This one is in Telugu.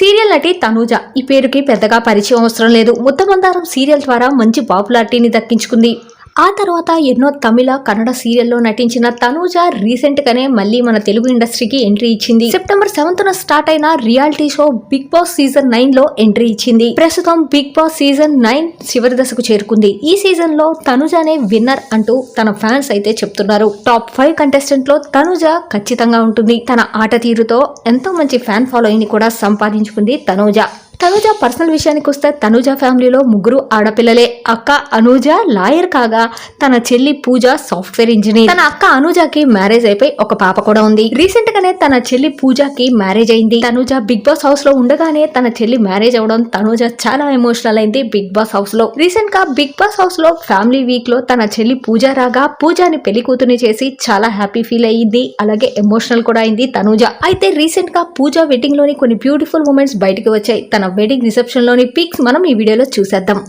సీరియల్ నటి తనూజ. ఈ పేరుకి పెద్దగా పరిచయం అవసరం లేదు. ముద్దమందారం సీరియల్ ద్వారా మంచి పాపులారిటీని దక్కించుకుంది. ఆ తర్వాత ఎన్నో తమిళ కన్నడ సీరియల్లో నటించిన తనూజ రీసెంట్ గానే మళ్ళీ మన తెలుగు ఇండస్ట్రీకి ఎంట్రీ ఇచ్చింది. సెప్టెంబర్ సెవెంత్ స్టార్ట్ అయిన reality show big boss season నైన్లో ఎంట్రీ ఇచ్చింది. ప్రస్తుతం బిగ్ బాస్ సీజన్ నైన్ చివరి దశకు చేరుకుంది. ఈ సీజన్లో తనుజానే విన్నర్ అంటూ తన ఫ్యాన్స్ అయితే చెప్తున్నారు. టాప్ ఫైవ్ కంటెస్టెంట్లో తనుజ ఖచ్చితంగా ఉంటుంది. తన ఆట తీరుతో ఎంతో మంచి ఫ్యాన్ ఫాలోయింగ్ని కూడా సంపాదించుకుంది తనూజ. తనుజ పర్సనల్ విషయానికి వస్తే తనుజ ఫ్యామిలీలో ముగ్గురు ఆడపిల్లలే. అక్క అనూజ లాయర్ కాగా తన చెల్లి పూజ సాఫ్ట్వేర్ ఇంజనీర్. తన అక్క అనూజకి మ్యారేజ్ అయిపోయి ఒక పాప కూడా ఉంది. రీసెంట్ గానే తన చెల్లి పూజకి మ్యారేజ్ అయింది. తనుజ బిగ్ బాస్ హౌస్లో ఉండగానే తన చెల్లి మ్యారేజ్ అవడం తనుజ చాలా ఎమోషనల్ అయింది బిగ్ బాస్ హౌస్లో. రీసెంట్గా బిగ్ బాస్ హౌస్లో ఫ్యామిలీ వీక్లో తన చెల్లి పూజ రాగా పూజని పెళ్ళి కూతుని చేసి చాలా హ్యాపీ ఫీల్ అయ్యింది అలాగే ఎమోషనల్ కూడా అయింది తనుజ. అయితే రీసెంట్గా పూజ వెడ్డింగ్లోని కొన్ని బ్యూటిఫుల్ మూమెంట్స్ బయటకు వచ్చాయి. తన వెడ్డింగ్ రిసెప్షన్లోని పిక్స్ మనం ఈ వీడియోలో చూసేద్దాం.